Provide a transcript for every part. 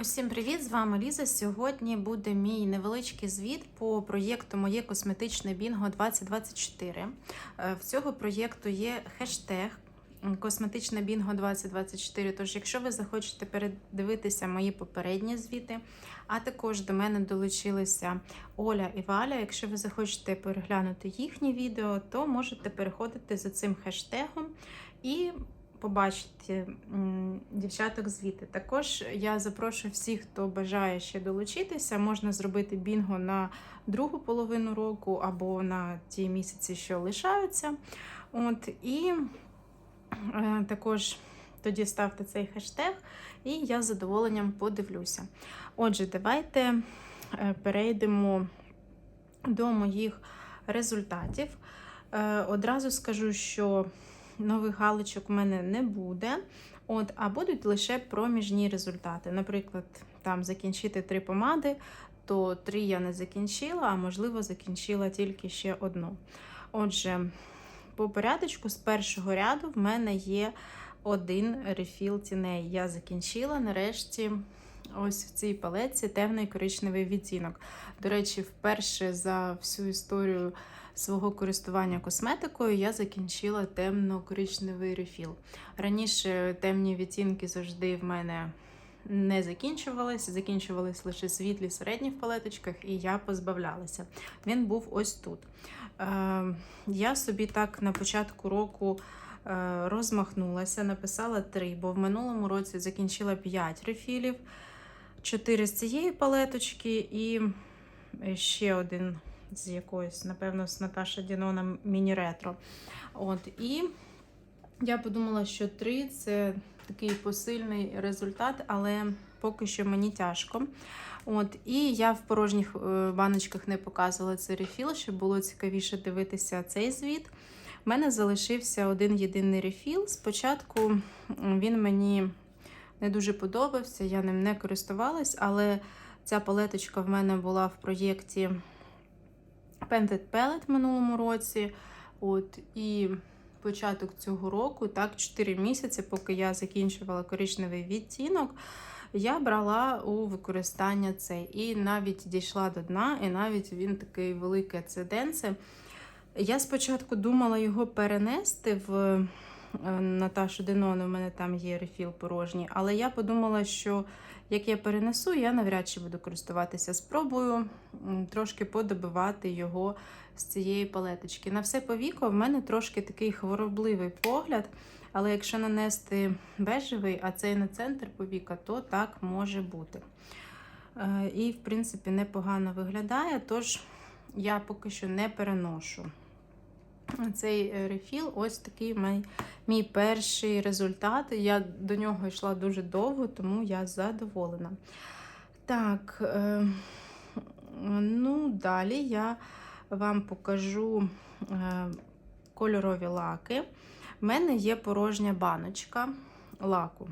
Усім привіт! З вами Ліза. Сьогодні буде мій невеличкий звіт по проєкту Моє косметичне Бінго 2024. Е, В цього проєкту є хештег Косметичне Бінго 2024. Тож, якщо ви захочете передивитися мої попередні звіти, а також до мене долучилися Оля і Валя. Якщо ви захочете переглянути їхні відео, то можете переходити за цим хештегом і побачити дівчаток звідти. Також я запрошую всіх, хто бажає ще долучитися. Можна зробити бінго на другу половину року або на ті місяці, що лишаються. От, і е, також тоді ставте цей хештег, і я з задоволенням подивлюся. Отже, давайте е, перейдемо до моїх результатів. Е, Одразу скажу, що нових галочок у мене не буде, от, а будуть лише проміжні результати. Наприклад, там закінчити три помади, то три я не закінчила, а можливо, закінчила тільки ще одну. Отже, по порядочку з першого ряду в мене є один рефіл тіней. Я закінчила нарешті. Ось в цій палеці темний коричневий відтінок. До речі, вперше за всю історію свого користування косметикою я закінчила темно-коричневий рефіл. Раніше темні відтінки завжди в мене не закінчувалися, закінчувались лише світлі середні в палеточках, і я позбавлялася. Він був ось тут. Е, я собі так на початку року. е, Розмахнулася, написала 3, бо в минулому році закінчила 5 рефілів, 4 з цієї палеточки і ще один з якоїсь, напевно, з Наташа Дінона міні-ретро. От, і я подумала, що 3 це такий посильний результат, але поки що мені тяжко. От, і я в порожніх е, баночках не показувала цей рефіл, щоб було цікавіше дивитися цей звіт. У мене залишився один єдиний рефіл. Спочатку він мені не дуже подобався, я ним не користувалась, але ця палеточка в мене була в проєкті Painted Palette в минулому році. От, і початок цього року, так, 4 місяці, поки я закінчувала коричневий відтінок, я брала у використання цей. І навіть дійшла до дна, і навіть він такий великий цеденце. Я спочатку думала його перенести в Наташу Денон, у мене там є рефіл порожній, але я подумала, що як я перенесу, я навряд чи буду користуватися. Спробую трошки подобивати його з цієї палеточки. На все повіко в мене трошки такий хворобливий погляд, але якщо нанести бежевий, а цей на центр повіка, то так може бути. Е, І, в принципі, непогано виглядає, тож я поки що не переношу. Цей е, рефіл, ось такий мій, мій перший результат. Я до нього йшла дуже довго, тому я задоволена. Так, е, ну, далі я вам покажу е, кольорові лаки. У мене є порожня баночка лаку.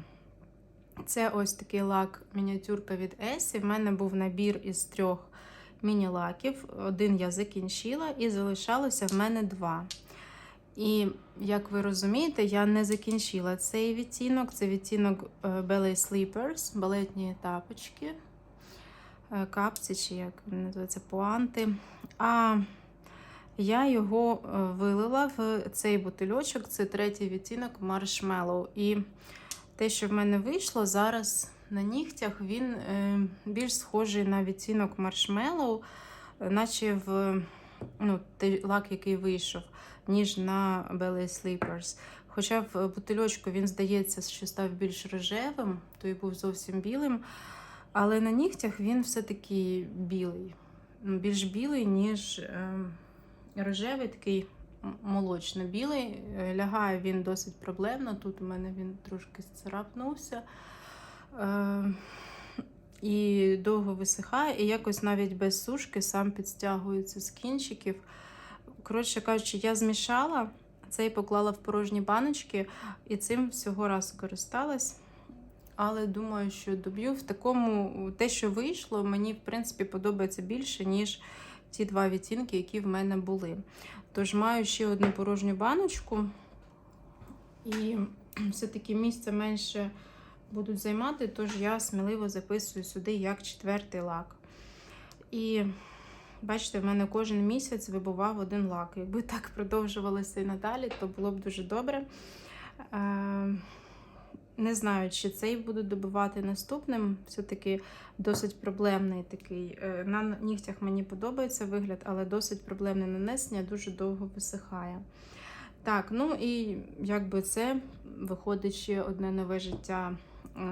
Це ось такий лак мініатюрка від Есі. В мене був набір із трьох міні-лаків. Один я закінчила і залишалося в мене два. І, як ви розумієте, я не закінчила цей відтінок. Це відтінок е, Ballet Sleepers, балетні тапочки, е, капці, чи як називається, пуанти. А я його е, вилила в цей бутильочок, це третій відтінок Marshmallow. І те, що в мене вийшло, зараз на нігтях він е, більш схожий на відтінок маршмеллоу, наче в ну, той лак, який вийшов, ніж на Ballet Sleepers. Хоча в бутильочку він здається, що став більш рожевим, той був зовсім білим. Але на нігтях він все-таки білий. Ну, Більш білий, ніж е, рожевий, такий молочно-білий. Е, Лягає він досить проблемно. Тут у мене він трошки царапнувся. Е, і довго висихає, і якось навіть без сушки сам підстягується з кінчиків. Коротше кажучи, я змішала цей поклала в порожні баночки і цим всього раз користалась. Але думаю, що доб'ю в такому, те, що вийшло, мені в принципі подобається більше, ніж ті два відтінки, які в мене були. Тож маю ще одну порожню баночку, і все-таки місця менше будуть займати, тож я сміливо записую сюди як четвертий лак. І бачите, в мене кожен місяць вибував один лак. Якби так продовжувалося і надалі, то було б дуже добре. Е, Не знаю, чи цей буду добивати наступним. Все-таки досить проблемний такий. Е, На нігтях мені подобається вигляд, але досить проблемне нанесення, дуже довго висихає. Так, ну і якби це виходить ще одне нове життя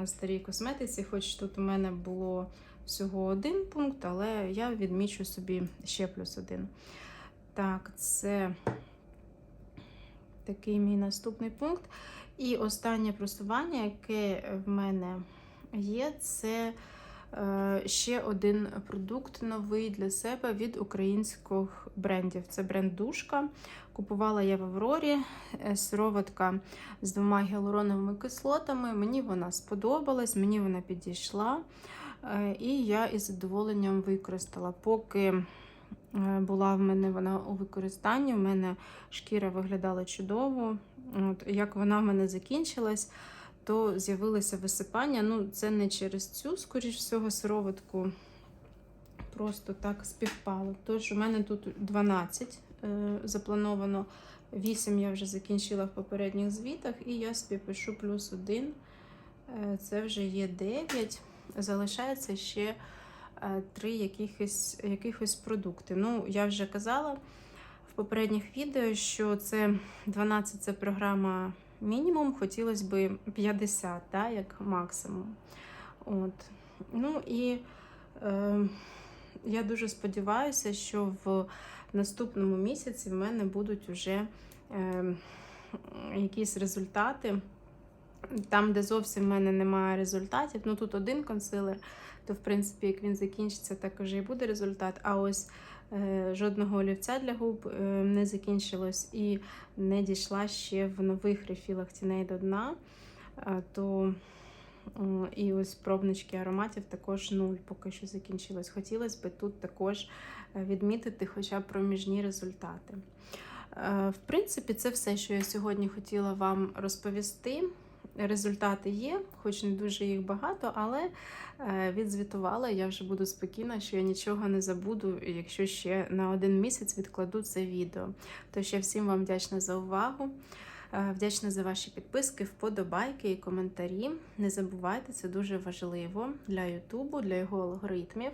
старій косметиці, хоч тут у мене було всього один пункт, але я відмічу собі ще плюс один. Так, це такий мій наступний пункт. І останнє просування, яке в мене є, це е, ще один продукт новий для себе від українських брендів. Це бренд Душка. Купувала я в Аврорі е, сироватка з двома гіалуроновими кислотами. Мені вона сподобалась, мені вона підійшла. Е, І я із задоволенням використала. Поки е, була в мене вона у використанні, в мене шкіра виглядала чудово. От, Як вона в мене закінчилась, то з'явилося висипання. Ну, це не через цю, скоріш всього, сироватку. Просто так співпало. Тож у мене тут 12 е, заплановано. 8 я вже закінчила в попередніх звітах, і я собі плюс 1. Е, це вже є 9. Залишається ще е, 3 якихось, якихось продукти. Ну, я вже казала в попередніх відео, що це 12 це програма мінімум, хотілося б 50, да, як максимум. От. Ну і е, я дуже сподіваюся, що в наступному місяці в мене будуть вже е, якісь результати. Там, де зовсім в мене немає результатів, ну тут один консилер, то в принципі, як він закінчиться, також і буде результат. А ось жодного олівця для губ е, не закінчилось і не дійшла ще в нових рефілах тіней до дна. Е, то і ось пробнички ароматів також нуль поки що закінчилось. Хотілося б тут також е, відмітити хоча б проміжні результати. Е, В принципі, це все, що я сьогодні хотіла вам розповісти. Результати є, хоч не дуже їх багато, але е, відзвітувала. Я вже буду спокійна, що я нічого не забуду, якщо ще на один місяць відкладу це відео. Тож я всім вам вдячна за увагу. Е, Вдячна за ваші підписки, вподобайки і коментарі. Не забувайте, це дуже важливо для Ютубу, для його алгоритмів.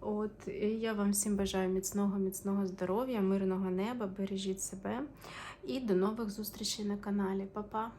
От і я вам всім бажаю міцного, міцного здоров'я, мирного неба, бережіть себе і до нових зустрічей на каналі. Па-па!